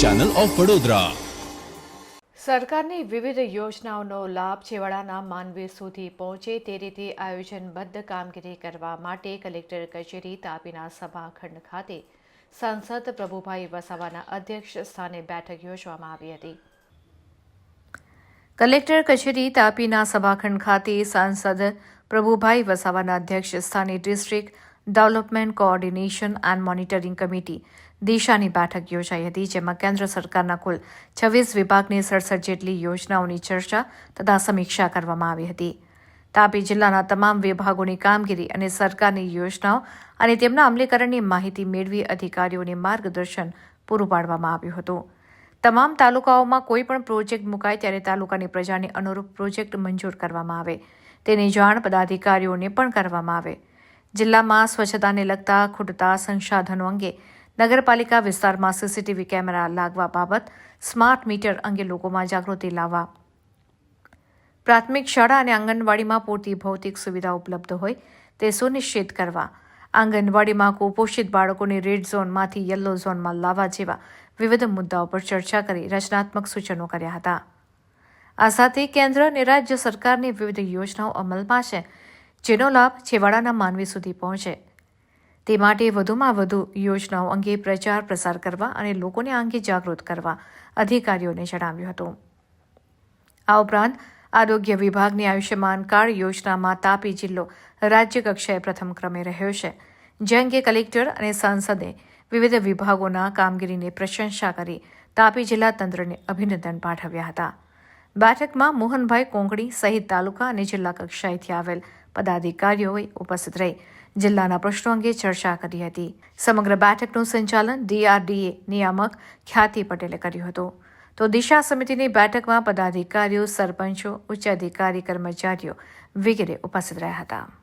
Channel of Vadodara સરકારની વિવિધ યોજનાઓનો લાભ છેવાડાના માનવી સુધી પહોંચે તે રીતે આયોજનબદ્ધ કામગીરી કરવા માટે કલેક્ટર કચેરી તાપીના સભાખંડ ખાતે સાંસદ પ્રભુભાઈ વસાવાના અધ્યક્ષ સ્થાને બેઠક યોજવામાં આવી હતી. કલેક્ટર કચેરી તાપીના સભાખંડ ખાતે સાંસદ પ્રભુભાઈ વસાવાના અધ્યક્ષ સ્થાને district development, coordination and monitoring committee દિશાની બેઠક યોજાઈ હતી, જેમાં કેન્દ્ર સરકારના કુલ છવ્વીસ વિભાગની સડસઠ જેટલી યોજનાઓની ચર્ચા તથા સમીક્ષા કરવામાં આવી હતી. તાપી જિલ્લાના તમામ વિભાગોની કામગીરી અને સરકારની યોજનાઓ અને તેમના અમલીકરણની માહિતી મેળવી અધિકારીઓને માર્ગદર્શન પૂરું પાડવામાં આવ્યું હતું. તમામ તાલુકાઓમાં કોઈ પણ પ્રોજેક્ટ મુકાય ત્યારે તાલુકાની પ્રજાને અનુરૂપ પ્રોજેક્ટ મંજૂર કરવામાં આવે. તેની જાણ પદાધિકારીઓને પણ કરવામાં આવે. જિલ્લામાં સ્વચ્છતાને લગતા ખૂટતા સંસાધનો અંગે નગરપાલિકા વિસ્તારમાં સીસીટીવી કેમેરા લાગવા બાબત સ્માર્ટ મીટર અંગે લોકોમાં જાગૃતિ લાવવા. પ્રાથમિક શાળા અને આંગણવાડીમાં પૂરતી ભૌતિક સુવિધા ઉપલબ્ધ હોય તે સુનિશ્ચિત કરવા, આંગણવાડીમાં કુપોષિત બાળકોને રેડ ઝોનમાંથી યલો ઝોનમાં લાવવા જેવા વિવિધ મુદ્દાઓ પર ચર્ચા કરી રચનાત્મક સૂચનો કર્યા હતા. આ સાથે કેન્દ્ર અને રાજ્ય સરકારની વિવિધ યોજનાઓ અમલમાં છે. જેનો લાભ છેવાડાના માનવી સુધી પહોંચે. તે માટે વધુમાં વધુ યોજનાઓ અંગે પ્રચાર પ્રસાર કરવા અને લોકોને આ અંગે જાગૃત કરવા અધિકારીઓને જણાવ્યું હતું. આ ઉપરાંત આરોગ્ય વિભાગની આયુષ્યમાન કાર્ડ યોજનામાં તાપી જિલ્લો રાજ્ય કક્ષાએ પ્રથમ ક્રમે રહ્યો છે, જે અંગે કલેક્ટર અને સાંસદે વિવિધ વિભાગોના કામગીરીની પ્રશંસા કરી તાપી જિલ્લા તંત્રને અભિનંદન પાઠવ્યા હતા. બેઠકમાં મોહનભાઈ કોંકણી સહિત તાલુકા અને જિલ્લા કક્ષાએથી આવેલ પદાધિકારીઓએ ઉપસ્થિત રહી જિલ્લાના પ્રશ્નો અંગે ચર્ચા કરી હતી. સમગ્ર બેઠકનું સંચાલન ડીઆરડીએ નિયામક ખ્યાતિ પટેલે કર્યું હતું. તો દિશા સમિતિની બેઠકમાં પદાધિકારીઓ, સરપંચો, ઉચ્ચ અધિકારી, કર્મચારીઓ વગેરે ઉપસ્થિત રહ્યા હતા.